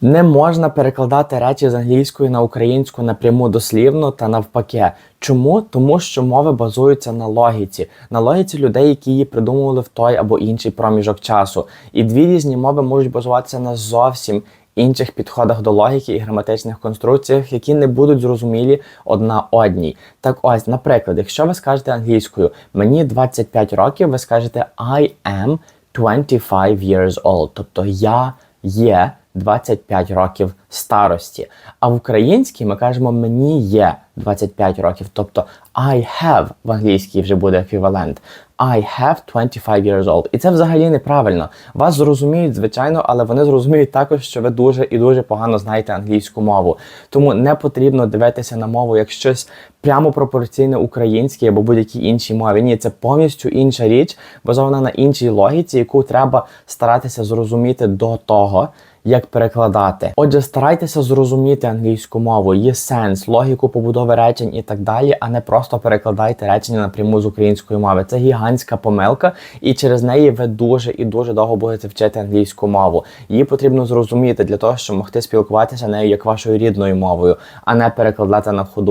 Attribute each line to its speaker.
Speaker 1: Не можна перекладати речі з англійської на українську напряму дослівно та навпаки. Чому? Тому що мови базуються на логіці, на логіці людей, які її придумували в той або інший проміжок часу. І дві різні мови можуть базуватися на зовсім інших підходах до логіки і граматичних конструкціях, які не будуть зрозумілі одна одній. Так ось, наприклад, якщо ви скажете англійською мені 25 років, ви скажете I am 25 years old, тобто я є 25 років старості. А в українській ми кажемо мені є 25 років, тобто I have в англійській вже буде еквівалент. I have 25 years old. І це взагалі неправильно. Вас зрозуміють, звичайно, але вони зрозуміють також, що ви дуже і дуже погано знаєте англійську мову. Тому не потрібно дивитися на мову як щось прямо пропорційне українській або будь-якій іншій мові. Ні, це повністю інша річ, базована на іншій логіці, яку треба старатися зрозуміти до того, як перекладати. Отже, старайтеся зрозуміти англійську мову, її сенс, логіку побудови речень і так далі, а не просто перекладайте речення напряму з української мови. Це гігантська помилка, і через неї ви дуже і дуже довго будете вчити англійську мову. Її потрібно зрозуміти для того, щоб могти спілкуватися нею як вашою рідною мовою, а не перекладати на ходу.